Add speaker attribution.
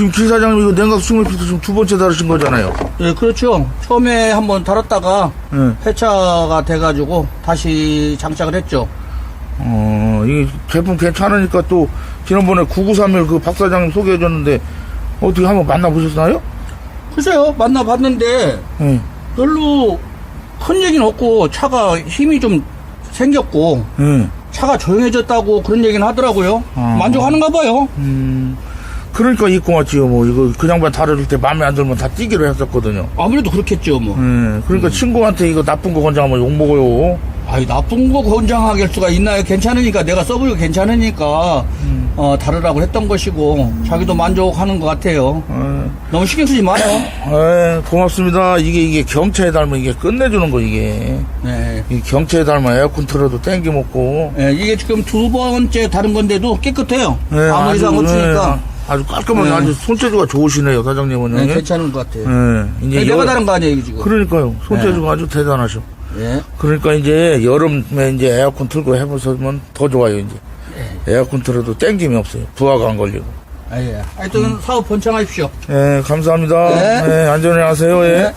Speaker 1: 지금 길 사장님 이거 냉각 수명 필터 지금 두 번째 다르신 거잖아요.
Speaker 2: 예, 그렇죠. 처음에 한번 달았다가
Speaker 1: 예.
Speaker 2: 폐차가 돼가지고 다시 장착을 했죠.
Speaker 1: 어, 이 제품 괜찮으니까 또 지난번에 9931 그 박 사장님 소개해 줬는데 어떻게 한번 만나보셨나요?
Speaker 2: 글쎄요, 만나봤는데
Speaker 1: 예.
Speaker 2: 별로 큰 얘기는 없고 차가 힘이 좀 생겼고
Speaker 1: 예.
Speaker 2: 차가 조용해졌다고 그런 얘기는 하더라고요.
Speaker 1: 아.
Speaker 2: 만족하는가 봐요.
Speaker 1: 음, 그러니까 왔지요. 뭐 이거 그 양반 다뤄줄 때 마음에 안 들면 다 뛰기로 했었거든요.
Speaker 2: 아무래도 그렇겠죠, 뭐.
Speaker 1: 예. 그러니까 친구한테 이거 나쁜 거 권장하면 욕 먹어요.
Speaker 2: 아이, 나쁜 거 권장하게 할 수가 있나요? 괜찮으니까, 내가 써보고 괜찮으니까,
Speaker 1: 음.
Speaker 2: 어, 다르라고 했던 것이고, 자기도 만족하는 것 같아요.
Speaker 1: 예.
Speaker 2: 너무 신경 쓰지 마요.
Speaker 1: 예, 고맙습니다. 이게 이게 경차에 닮은 이게 끝내주는 거 이게.
Speaker 2: 네.
Speaker 1: 이 경차에 닮아 에어컨 틀어도 땡겨 먹고.
Speaker 2: 예, 이게 지금 두 번째 다른 건데도 깨끗해요.
Speaker 1: 예,
Speaker 2: 아무 이상 없으니까.
Speaker 1: 예, 아주 깔끔하게
Speaker 2: 네.
Speaker 1: 아주 손재주가 좋으시네요, 사장님은.
Speaker 2: 네,
Speaker 1: 예.
Speaker 2: 괜찮은 것 같아요.
Speaker 1: 예, 이제
Speaker 2: 내가
Speaker 1: 여-
Speaker 2: 다른 거 아니에요, 지금.
Speaker 1: 그러니까요. 손재주가 아주 대단하셔.
Speaker 2: 예.
Speaker 1: 그러니까 이제 여름에 이제 에어컨 틀고 해보시면 더 좋아요, 이제.
Speaker 2: 네.
Speaker 1: 에어컨 틀어도 땡김이 없어요. 부하가 안 걸리고.
Speaker 2: 아, 예. 하여튼 사업 번창하십시오.
Speaker 1: 예, 감사합니다.
Speaker 2: 네.
Speaker 1: 예, 안전히 하세요, 예.
Speaker 2: 네.